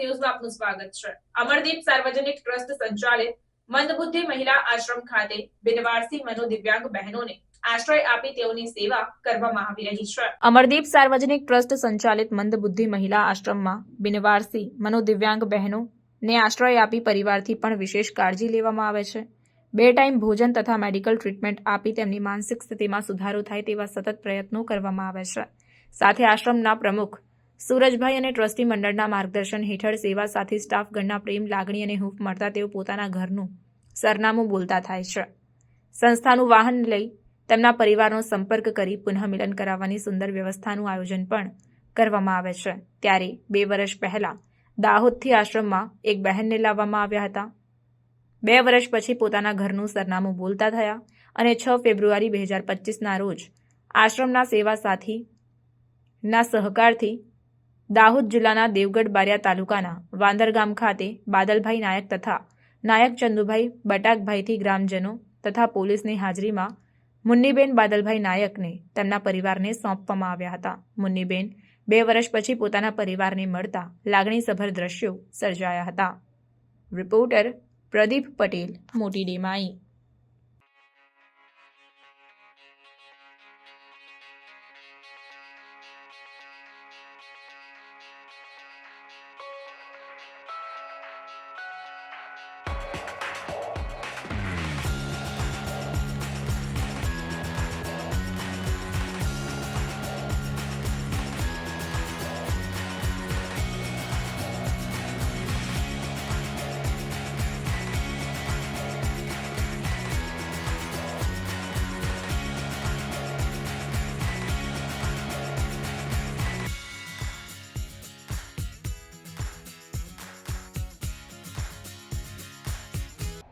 આપનું સ્વાગત છે. અમરદીપ સાર્વજનિક ટ્રસ્ટ સંચાલિત મંદબુદ્ધિ મહિલા આશ્રમ ખાતે બિનવારસી મનોદિવ્યાંગ બહેનોને આશ્રય આપી તેઓની સેવા અમરદીપ સાર્વજનિક ટ્રસ્ટ સંચાલિત મંદબુદ્ધિ મહિલા આશ્રમમાં બિનવારસી મનોદિવ્યાંગ બહેનો ને આશ્રય આપી પરિવારથી પણ વિશેષ કાળજી લેવામાં આવે છે. બે ટાઈમ ભોજન તથા મેડિકલ ટ્રીટમેન્ટ આપી તેમની માનસિક સ્થિતિમાં સુધારો થાય તેવા સતત પ્રયત્નો કરવામાં આવે છે. સાથે આશ્રમના પ્રમુખ સૂરજભાઈ અને ટ્રસ્ટી મંડળના માર્ગદર્શન હેઠળ સેવા સાથી સ્ટાફગણના પ્રેમ, લાગણી અને હૂંફ મળતા તેઓ પોતાના ઘરનું સરનામું બોલતા થાય છે. સંસ્થાનું વાહન લઈ તેમના પરિવારનો સંપર્ક કરી પુનઃમિલન કરાવવાની સુંદર વ્યવસ્થાનું આયોજન પણ કરવામાં આવે છે. ત્યારે બે વર્ષ પહેલા દાહોદથી આશ્રમમાં એક બહેનને લાવવામાં આવ્યા હતા. બે વર્ષ પછી પોતાના ઘરનું સરનામું બોલતા થયા અને છ ફેબ્રુઆરી બે હજાર પચીસના રોજ આશ્રમના સેવા સાથી ના સહકારથી દાહોદ જિલ્લાના દેવગઢ બારિયા તાલુકાના વાંદર ગામ ખાતે બાદલભાઈ નાયક તથા નાયક ચંદુભાઈ બટાકભાઈથી ગ્રામજનો તથા પોલીસની હાજરીમાં મુન્નીબેન બાદલભાઈ નાયકને તેમના પરિવારને સોંપવામાં આવ્યા હતા. મુન્નીબેન બે વર્ષ પછી પોતાના પરિવારને મળતા લાગણીસભર દ્રશ્યો સર્જાયા હતા. રિપોર્ટર પ્રદીપ પટેલ, મોટી ડેમાઈ.